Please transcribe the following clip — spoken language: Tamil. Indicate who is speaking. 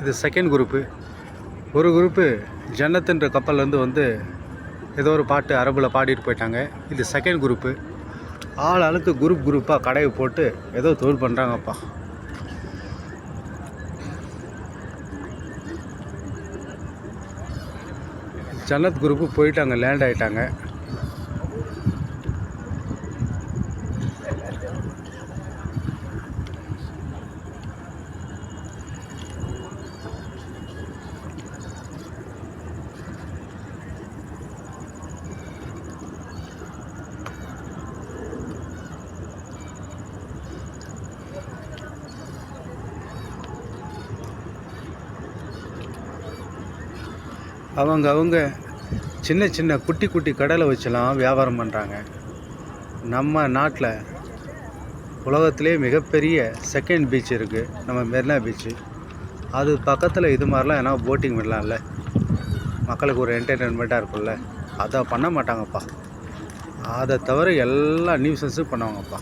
Speaker 1: இது செகண்ட் குரூப்பு ஒரு குரூப்பு ஜன்னத்துன்ற கப்பல்லேருந்து வந்து ஏதோ ஒரு பாட்டு அரபில் பாடிட்டு போயிட்டாங்க. இது செகண்ட் குரூப்பு ஆள் ஆளுக்கு குரூப் குரூப்பாக கடையை போட்டு ஏதோ தொழில் பண்ணுறாங்கப்பா ஜன்னத் குரூப்பு போயிட்டாங்க லேண்ட் ஆகிட்டாங்க அவங்க அவங்க சின்ன சின்ன குட்டி குட்டி கடலை வச்செல்லாம் வியாபாரம் பண்ணுறாங்க நம்ம நாட்டில் உலகத்திலே மிகப்பெரிய செகண்ட் பீச் இருக்குது நம்ம மெரினா பீச்சு அது பக்கத்தில் இது மாதிரிலாம் ஏன்னா போட்டிங் விடலாம்ல. மக்களுக்கு ஒரு என்டர்டெயின்மெண்ட்டாக இருக்கும்ல. அதை பண்ண மாட்டாங்கப்பா. அதை தவிர எல்லா நியூஸஸும் பண்ணுவாங்கப்பா.